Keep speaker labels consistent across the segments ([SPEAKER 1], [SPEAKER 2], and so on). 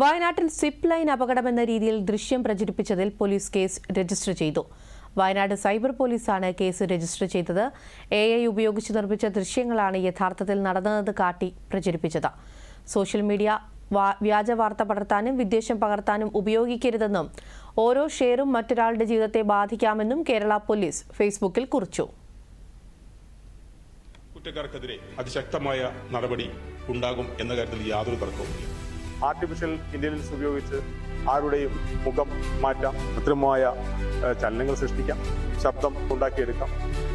[SPEAKER 1] വയനാട്ടിൽ zip line അപകടമെന്ന രീതിയിൽ ദൃശ്യം പ്രചരിപ്പിച്ചതിൽ പോലീസ് കേസ് രജിസ്റ്റർ ചെയ്തു. വയനാട് സൈബർ പോലീസാണ് കേസ് രജിസ്റ്റർ ചെയ്തത്. എ ഐ ഉപയോഗിച്ച് നിർമ്മിച്ച ദൃശ്യങ്ങളാണ് യഥാർത്ഥത്തിൽ നടന്നതെന്ന് കാട്ടി പ്രചരിപ്പിച്ചത്. സോഷ്യൽ മീഡിയ വ്യാജ വാർത്ത പടർത്താനും വിദ്വേഷം പകർത്താനും ഉപയോഗിക്കരുതെന്നും ഓരോ ഷെയറും മറ്റൊരാളുടെ ജീവിതത്തെ ബാധിക്കാമെന്നും കേരള പോലീസ് ഫേസ്ബുക്കിൽ കുറിച്ചു.
[SPEAKER 2] കുറ്റക്കാർക്കെതിരെ അതിശക്തമായ നടപടി ഉണ്ടാകും എന്ന കാര്യത്തിൽ യാതൊരു തർക്കവുമില്ല.
[SPEAKER 3] ആർട്ടിഫിഷ്യൽ ഇന്റലിജൻസ് ഉപയോഗിച്ച് ആരുടെയും മുഖം മാറ്റാം. കൃത്രിമമായ ചലനങ്ങൾ സൃഷ്ടിക്കാം. ശബ്ദം ഉണ്ടാക്കിയെടുക്കാം.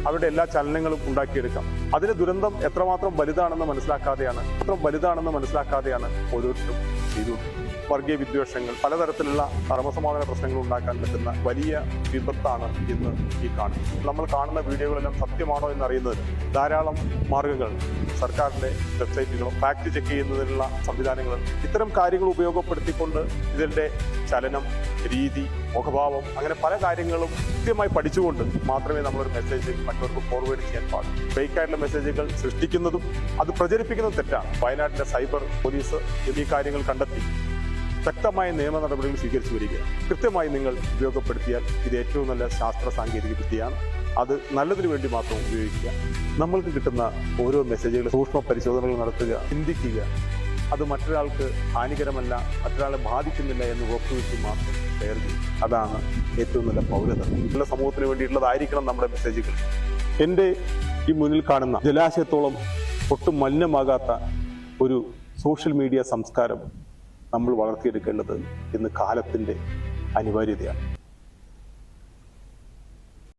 [SPEAKER 3] അവരുടെ എല്ലാ ചലനങ്ങളും ഉണ്ടാക്കിയെടുക്കാം. അതിന് ദുരന്തം എത്രമാത്രം വലുതാണെന്ന് മനസ്സിലാക്കാതെയാണ് എത്ര വലുതാണെന്ന് മനസ്സിലാക്കാതെയാണ് ഓരോരുത്തരും ചെയ്തുകൊണ്ടിരിക്കുന്നത് വർഗീയ വിദ്വേഷങ്ങൾ പലതരത്തിലുള്ള ധർമ്മസമാധാന പ്രശ്നങ്ങൾ ഉണ്ടാക്കാൻ പറ്റുന്ന വലിയ വിപത്താണ് ഇന്ന് ഈ കാണുന്നത്. നമ്മൾ കാണുന്ന വീഡിയോകളെല്ലാം സത്യമാണോ എന്ന് അറിയുന്നതിന് ധാരാളം മാർഗങ്ങൾ സർക്കാരിന്റെ വെബ്സൈറ്റുകളും ഫാക്ട് ചെക്ക് ചെയ്യുന്നതിനുള്ള സംവിധാനങ്ങൾ ഇത്തരം കാര്യങ്ങൾ ഉപയോഗപ്പെടുത്തിക്കൊണ്ട് ഇതിന്റെ ചലനം രീതി മുഖഭാവം അങ്ങനെ പല കാര്യങ്ങളും കൃത്യമായി പഠിച്ചുകൊണ്ട് മാത്രമേ നമ്മളൊരു മെസ്സേജ് മറ്റവർക്ക് ഫോർവേഡ് ചെയ്യാൻ പാടുള്ളൂ. ഫേക്ക് ആയിട്ടുള്ള മെസ്സേജുകൾ സൃഷ്ടിക്കുന്നതും അത് പ്രചരിപ്പിക്കുന്നതും തെറ്റാണ്. വയനാട്ടിലെ സൈബർ പോലീസ് എന്നീ കാര്യങ്ങൾ കണ്ടെത്തി ശക്തമായ നിയമ നടപടികൾ സ്വീകരിച്ചു വരികയാണ്. കൃത്യമായി നിങ്ങൾ ഉപയോഗപ്പെടുത്തിയാൽ ഇത് ഏറ്റവും നല്ല ശാസ്ത്ര സാങ്കേതിക വിദ്യയാണ്. അത് നല്ലതിനു വേണ്ടി മാത്രം ഉപയോഗിക്കുക. നമ്മൾക്ക് കിട്ടുന്ന ഓരോ മെസ്സേജുകൾ സൂക്ഷ്മ പരിശോധനകൾ നടത്തുക ചിന്തിക്കുക അത് മറ്റൊരാൾക്ക് ഹാനികരമല്ല മറ്റൊരാളെ ബാധിക്കുന്നില്ല എന്ന് ഉറപ്പുവെച്ച് മാത്രം ഷെയർ ചെയ്യും അതാണ് ഏറ്റവും നല്ല പൗരത നല്ല സമൂഹത്തിന് വേണ്ടിയിട്ടുള്ളതായിരിക്കണം നമ്മുടെ മെസ്സേജുകൾ. എന്റെ ഈ മുന്നിൽ കാണുന്ന ജലാശയത്തോളം ഒട്ടും മലിനമാകാത്ത ഒരു സോഷ്യൽ മീഡിയ സംസ്കാരം നമ്മൾ വളർത്തിയെടുക്കേണ്ടത് ഇന്ന് കാലത്തിന്റെ അനിവാര്യതയാണ്.